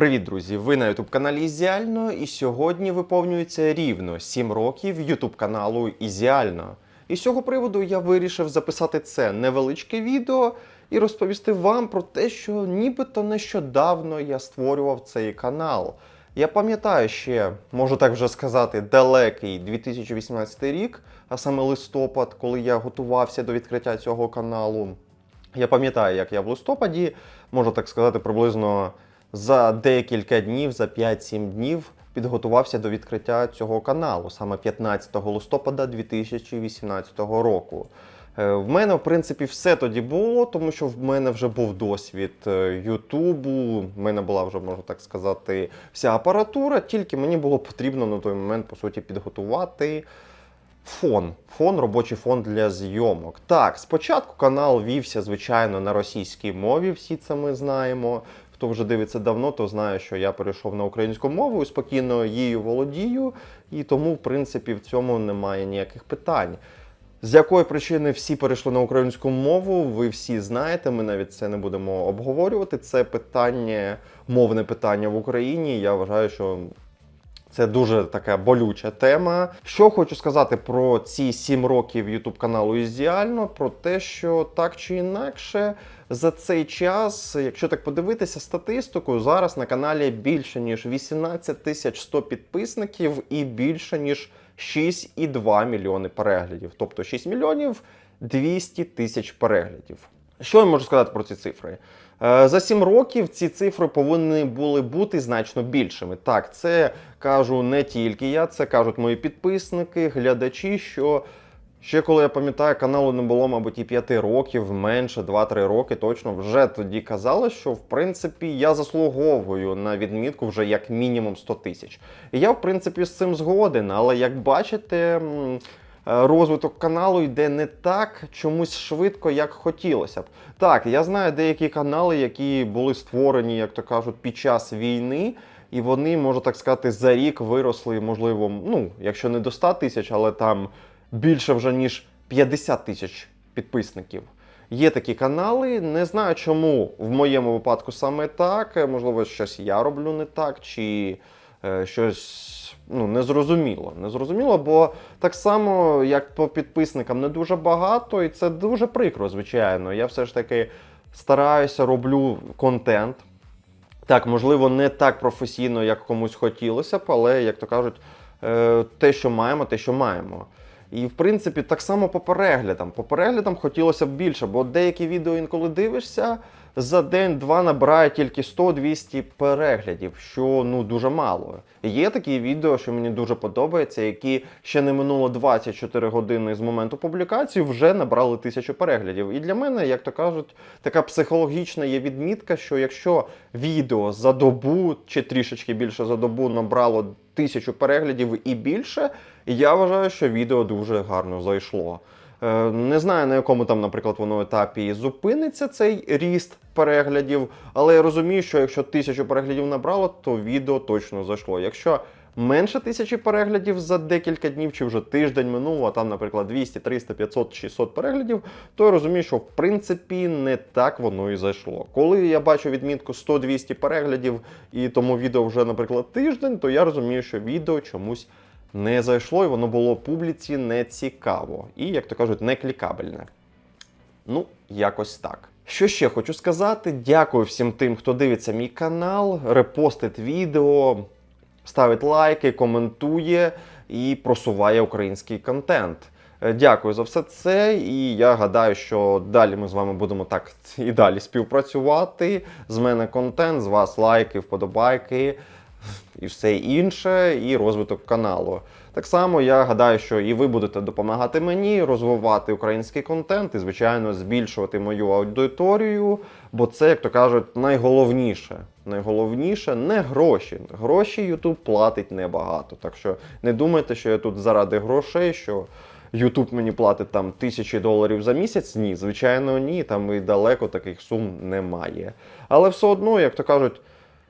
Привіт, друзі! Ви на youtube каналі Ізіально, і сьогодні виповнюється рівно 7 років youtube каналу Ізіально. І з цього приводу я вирішив записати це невеличке відео і розповісти вам про те, що нібито нещодавно я створював цей канал. Я пам'ятаю ще, можу так вже сказати, далекий 2018 рік, а саме листопад, коли я готувався до відкриття цього каналу. Я пам'ятаю, як я в листопаді, можу так сказати, приблизно за декілька днів, за 5-7 днів підготувався до відкриття цього каналу, саме 15 листопада 2018 року. Е, В мене, в принципі, все тоді було, тому що в мене вже був досвід е, Ютубу, в мене була вже, можна так сказати, вся апаратура, тільки мені було потрібно на той момент, по суті, підготувати фон. Фон, робочий фон для зйомок. Так, спочатку канал вівся, звичайно, на російській мові, всі це ми знаємо. Хто вже дивиться давно, то знає, що я перейшов на українську мову і спокійно її володію, і тому, в принципі, в цьому немає ніяких питань. З якої причини всі перейшли на українську мову, ви всі знаєте, ми навіть це не будемо обговорювати. Це питання, мовне питання в Україні. Я вважаю, що це дуже така болюча тема. Що хочу сказати про ці сім років Ютуб каналу Ізіально, про те, що так чи інакше за цей час, якщо так подивитися статистику, зараз на каналі більше ніж 18 тисяч 100 підписників і більше ніж 6,2 мільйони переглядів, тобто 6 мільйонів 200 тисяч переглядів. Що я можу сказати про ці цифри? Е, За 7 років ці цифри повинні були бути значно більшими. Так, це кажу не тільки я, це кажуть мої підписники, глядачі. Що ще коли я пам'ятаю, каналу не було, мабуть, і 5 років, менше 2-3 роки точно вже тоді казали, що в принципі я заслуговую на відмітку вже як мінімум 100 тисяч. І я, в принципі, з цим згоден, але як бачите. Е, Розвиток каналу йде не так чомусь швидко, як хотілося б. Так, я знаю деякі канали, які були створені, як то кажуть, під час війни, і вони, можу так сказати, за рік виросли, можливо, ну, якщо не до 100 тисяч, але там більше вже ніж 50 тисяч підписників. Є такі канали. Не знаю, чому в моєму випадку саме так. Е, Можливо, щось я роблю не так, чи щось ну, незрозуміло. Незрозуміло, бо так само, як по підписникам, не дуже багато, і це дуже прикро, звичайно. Я все ж таки стараюся, роблю контент. Так, можливо, не так професійно, як комусь хотілося б, але, як то кажуть, е, те, що маємо, те, що маємо. І в принципі, так само по переглядам. По переглядам хотілося б більше, бо деякі відео інколи дивишся, за день-два набирає тільки 100-200 переглядів, що ну дуже мало. Є такі відео, що мені дуже подобаються, які ще не минуло 24 години з моменту публікації, вже набрали тисячу переглядів. І для мене, як то кажуть, така психологічна є відмітка, що якщо відео за добу чи трішечки більше за добу набрало тисячу переглядів і більше, я вважаю, що відео дуже гарно зайшло. Е, Не знаю, на якому там, наприклад, воно етапі зупиниться цей ріст переглядів, але я розумію, що якщо тисячу переглядів набрало, то відео точно зайшло. Якщо менше тисячі переглядів за декілька днів чи вже тиждень минув, а там, наприклад, 200, 300, 500, 600 переглядів, то я розумію, що в принципі не так воно і зайшло. Коли я бачу відмітку 100-200 переглядів і тому відео вже, наприклад, тиждень, то я розумію, що відео чомусь не зайшло, і воно було публіці не цікаво. І, як то кажуть, не клікабельне. Ну, якось так. Що ще хочу сказати? Дякую всім тим, хто дивиться мій канал, репостить відео, ставить лайки, коментує і просуває український контент. Е, Дякую за все це, і я гадаю, що далі ми з вами будемо так і далі співпрацювати. З мене контент, з вас лайки, вподобайки і все інше, і розвиток каналу. Так само я гадаю, що і ви будете допомагати мені розвивати український контент і, звичайно, збільшувати мою аудиторію, бо це, як то кажуть, найголовніше. Найголовніше не гроші. Гроші YouTube платить небагато. Так що не думайте, що я тут заради грошей, що YouTube мені платить там тисячі доларів за місяць. Ні, звичайно, ні. Там і далеко таких сум немає. Але все одно, як то кажуть,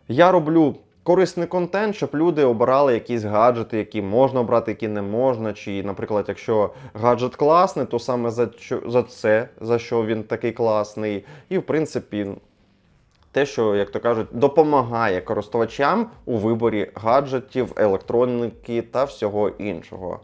я роблю корисний контент, щоб люди обирали якісь гаджети, які можна обрати, які не можна. Чи, наприклад, якщо гаджет класний, то саме за, за це, за що він такий класний. І в принципі, те, що, як то кажуть, допомагає користувачам у виборі гаджетів, електроніки та всього іншого.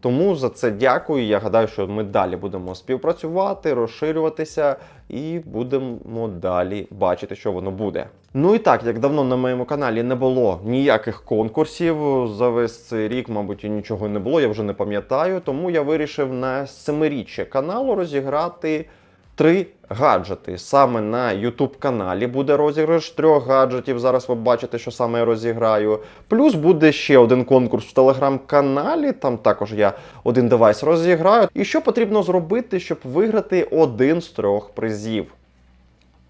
Тому за це дякую. Я гадаю, що ми далі будемо співпрацювати, розширюватися і будемо далі бачити, що воно буде. Ну і так, як давно на моєму каналі не було ніяких конкурсів за весь цей рік, мабуть, нічого не було, я вже не пам'ятаю. Тому я вирішив на семиріччя каналу розіграти три гаджети. Саме на YouTube каналі буде розіграш трьох гаджетів. Зараз ви бачите, що саме я розіграю. Плюс буде ще один конкурс в телеграм-каналі. Там також я один девайс розіграю. І що потрібно зробити, щоб виграти один з трьох призів?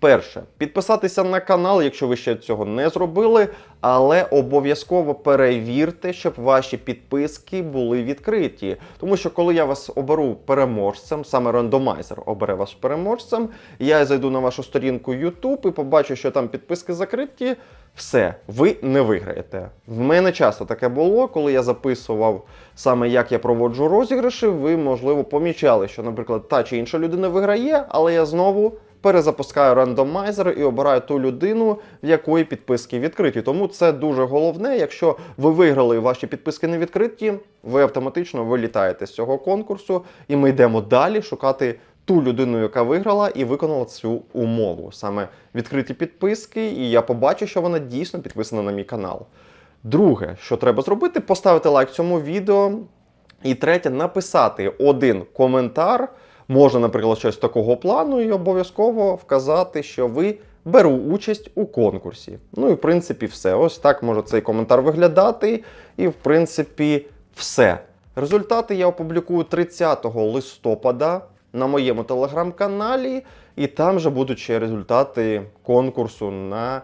Перше, підписатися на канал, якщо ви ще цього не зробили, але обов'язково перевірте, щоб ваші підписки були відкриті. Тому що коли я вас оберу переможцем, саме рандомайзер обере вас переможцем, я зайду на вашу сторінку YouTube і побачу, що там підписки закриті. Все, ви не виграєте. В мене часто таке було, коли я записував саме як я проводжу розіграші. Ви, можливо, помічали, що, наприклад, та чи інша людина виграє, але я знову перезапускаю рандомайзер і обираю ту людину, в якої підписки відкриті. Тому це дуже головне. Якщо ви виграли і ваші підписки не відкриті, ви автоматично вилітаєте з цього конкурсу, і ми йдемо далі шукати ту людину, яка виграла і виконала цю умову. Саме відкриті підписки, і я побачу, що вона дійсно підписана на мій канал. Друге, що треба зробити, поставити лайк цьому відео. І третє, написати один коментар. Можна, наприклад, щось такого плану, і обов'язково вказати, що ви беру участь у конкурсі. Ну і в принципі, все. Ось так може цей коментар виглядати. І, в принципі, все. Результати я опублікую 30 листопада на моєму телеграм-каналі, і там же будуть ще результати конкурсу на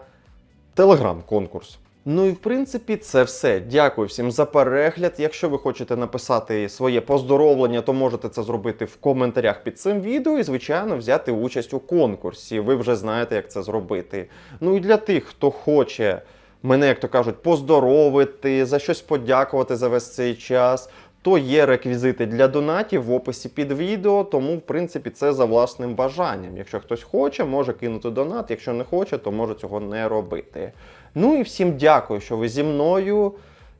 телеграм-конкурс. Ну і в принципі це все. Дякую всім за перегляд. Якщо ви хочете написати своє поздоровлення, то можете це зробити в коментарях під цим відео і, звичайно, взяти участь у конкурсі. Ви вже знаєте, як це зробити. Ну і для тих, хто хоче мене, як то кажуть, поздоровити, за щось подякувати за весь цей час. То є реквізити для донатів в описі під відео, тому в принципі це за власним бажанням. Якщо хтось хоче, може кинути донат. Якщо не хоче, то може цього не робити. Ну і всім дякую, що ви зі мною.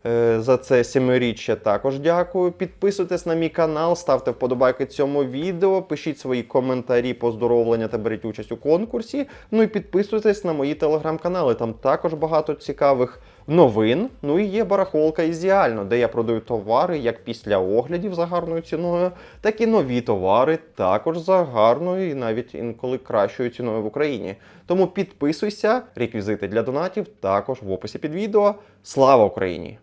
Е, За це сімиріччя також дякую. Підписуйтесь на мій канал, ставте вподобайки цьому відео, пишіть свої коментарі, поздоровлення та беріть участь у конкурсі. Ну і підписуйтесь на мої телеграм-канали. Там також багато цікавих новин. Ну і є барахолка ідеально, де я продаю товари як після оглядів за гарною ціною, так і нові товари також за гарною і навіть інколи кращою ціною в Україні. Тому підписуйся, реквізити для донатів також в описі під відео. Слава Україні!